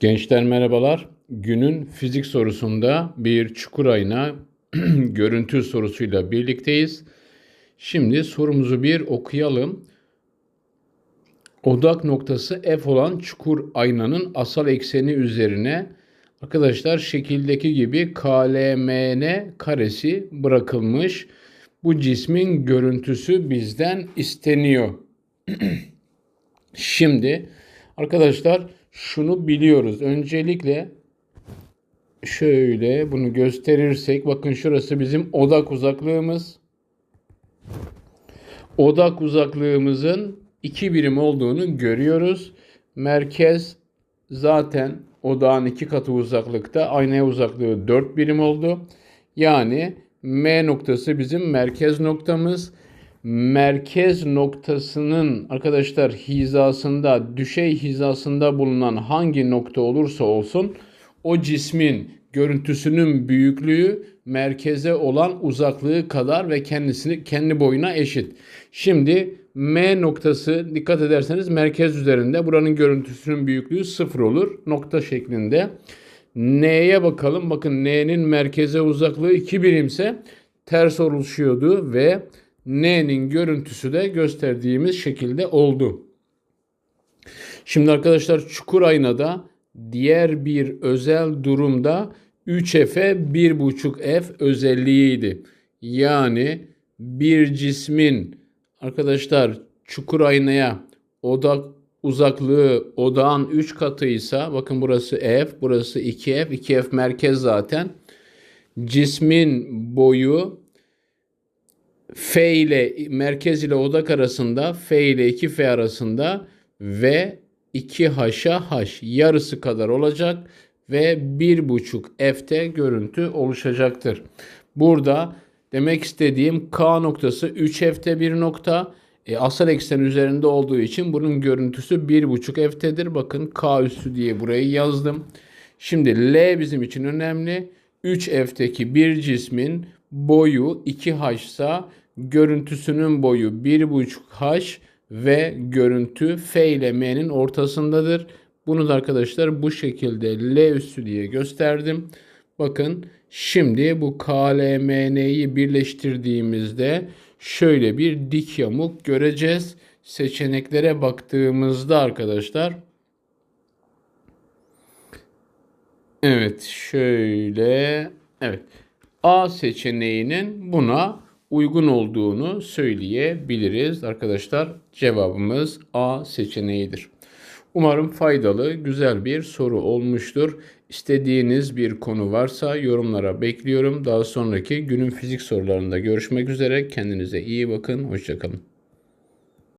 Gençler merhabalar. Günün fizik sorusunda bir çukur ayna görüntü sorusuyla birlikteyiz. Şimdi sorumuzu bir okuyalım. Odak noktası F olan çukur aynanın asal ekseni üzerine arkadaşlar şekildeki gibi KLMN karesi bırakılmış. Bu cismin görüntüsü bizden isteniyor. Şimdi arkadaşlar şunu biliyoruz. Öncelikle şöyle bunu gösterirsek bakın şurası bizim odak uzaklığımız. Odak uzaklığımızın iki birim olduğunu görüyoruz. Merkez zaten odağın iki katı uzaklıkta. Aynaya uzaklığı 4 birim oldu. Yani M noktası bizim merkez noktamız merkez noktasının arkadaşlar hizasında, düşey hizasında bulunan hangi nokta olursa olsun o cismin görüntüsünün büyüklüğü merkeze olan uzaklığı kadar ve kendisini kendi boyuna eşit. Şimdi M noktası dikkat ederseniz merkez üzerinde buranın görüntüsünün büyüklüğü sıfır olur. Nokta şeklinde. N'ye bakalım. Bakın N'nin merkeze uzaklığı 2 birimse ters oluşuyordu ve N'nin görüntüsü de gösterdiğimiz şekilde oldu. Şimdi arkadaşlar çukur aynada diğer bir özel durumda 3F'e 1.5F özelliğiydi. Yani bir cismin arkadaşlar çukur aynaya odak uzaklığı odağın 3 katıysa bakın burası F, burası 2F, 2F merkez zaten. Cismin boyu F ile merkez ile odak arasında F ile 2F arasında ve 2H'a H yarısı kadar olacak ve 1.5 F'te görüntü oluşacaktır. Burada demek istediğim K noktası 3F'te bir nokta. E, asal eksen üzerinde olduğu için bunun görüntüsü 1.5 F'tedir. Bakın K üssü diye burayı yazdım. Şimdi L bizim için önemli. 3F'teki bir cismin boyu 2H ise görüntüsünün boyu 1.5H ve görüntü F ile M'nin ortasındadır. Bunu da arkadaşlar bu şekilde L üssü diye gösterdim. Bakın şimdi bu KLMN'yi birleştirdiğimizde şöyle bir dik yamuk göreceğiz. Seçeneklere baktığımızda arkadaşlar Evet şöyle evet A seçeneğinin buna uygun olduğunu söyleyebiliriz. Arkadaşlar cevabımız A seçeneğidir. Umarım faydalı, güzel bir soru olmuştur. İstediğiniz bir konu varsa yorumlara bekliyorum. Daha sonraki günün fizik sorularında görüşmek üzere. Kendinize iyi bakın. Hoşçakalın.